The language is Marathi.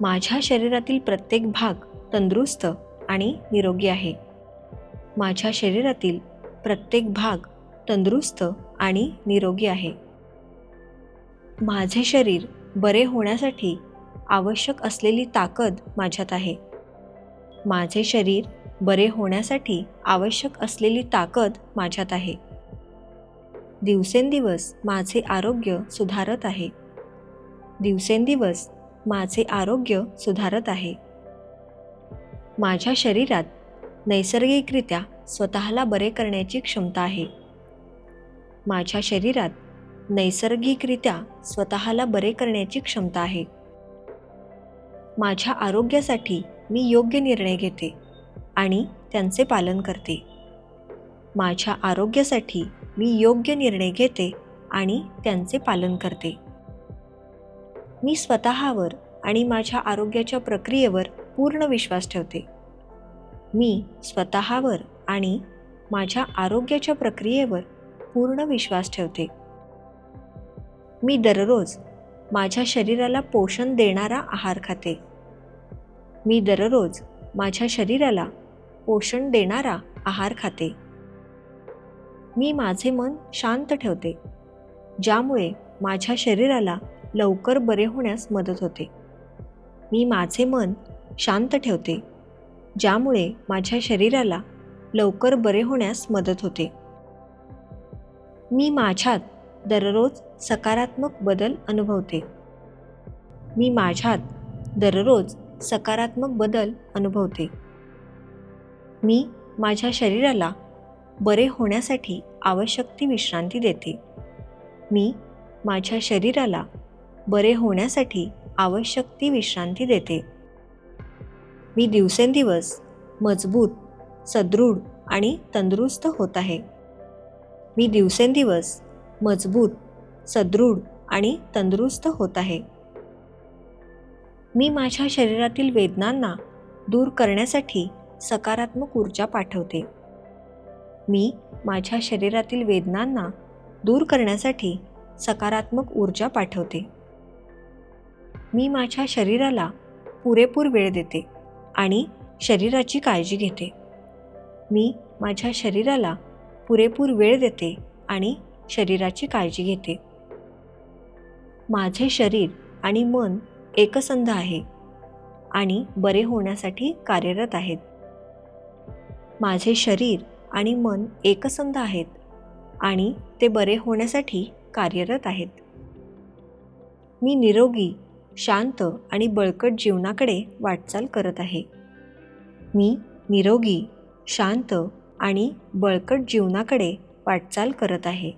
माझ्या शरीरातील प्रत्येक भाग तंदुरुस्त आणि निरोगी आहे. माझ्या शरीरातील प्रत्येक भाग तंदुरुस्त आणि निरोगी आहे. माझे शरीर बरे होण्यासाठी आवश्यक असलेली ताकद माझ्यात आहे. माझे शरीर बरे होण्यासाठी आवश्यक असलेली ताकद माझ्यात आहे. दिवसेंदिवस माझे आरोग्य सुधारत आहे. दिवसेंदिवस माझे आरोग्य सुधारत आहे. माझ्या शरीरात नैसर्गिकरित्या स्वतःला बरे करण्याची क्षमता आहे. माझ्या शरीरात नैसर्गिकरित्या स्वतःला बरे करण्याची क्षमता आहे. माझ्या आरोग्यासाठी मी योग्य निर्णय घेते आणि त्यांचे पालन करते. माझ्या आरोग्यासाठी मी योग्य निर्णय घेते आणि त्यांचे पालन करते. मी स्वतःवर आणि माझ्या आरोग्याच्या प्रक्रियेवर पूर्ण विश्वास ठेवते. मी स्वतःवर आणि माझ्या आरोग्याच्या प्रक्रियेवर पूर्ण विश्वास ठेवते. मी दररोज माझ्या शरीराला पोषण देणारा आहार खाते. मी दररोज माझ्या शरीराला पोषण देणारा आहार खाते. मी माझे मन शांत ठेवते ज्यामुळे माझ्या शरीराला लवकर बरे होण्यास मदत होते. मी माझे मन शांत ठेवते ज्यामुळे माझ्या शरीराला लवकर बरे होण्यास मदत होते. मी माझ्यात दररोज सकारात्मक बदल अनुभवते. मी माझ्यात दररोज सकारात्मक बदल अनुभवते. मी माझ्या शरीराला बरे होण्यासाठी आवश्यक ती विश्रांती देते. मी माझ्या शरीराला बरे होण्यासाठी आवश्यक ती विश्रांती देते. मी दिवसेंदिवस मजबूत सदृढ आणि तंदुरुस्त होत आहे. मी दिवसेंदिवस मजबूत सदृढ आणि तंदुरुस्त होत आहे. मी माझ्या शरीरातील वेदनांना दूर करण्यासाठी सकारात्मक ऊर्जा पाठवते. मी माझ्या शरीरातील वेदनांना दूर करण्यासाठी सकारात्मक ऊर्जा पाठवते. मी माझ्या शरीराला पुरेपूर वेळ देते आणि शरीराची काळजी घेते. मी माझ्या शरीराला पुरेपूर वेळ देते आणि शरीराची काळजी घेते. माझे शरीर आणि मन एकसंध आहे आणि बरे होण्यासाठी कार्यरत आहेत. माझे शरीर आणि मन एकसंध आहेत आणि ते बरे होण्यासाठी कार्यरत आहेत. मी निरोगी शांत आणि बळकट जीवनाकडे वाटचाल करत आहे. मी निरोगी शांत आणि बळकट जीवनाकडे वाटचाल करत आहे.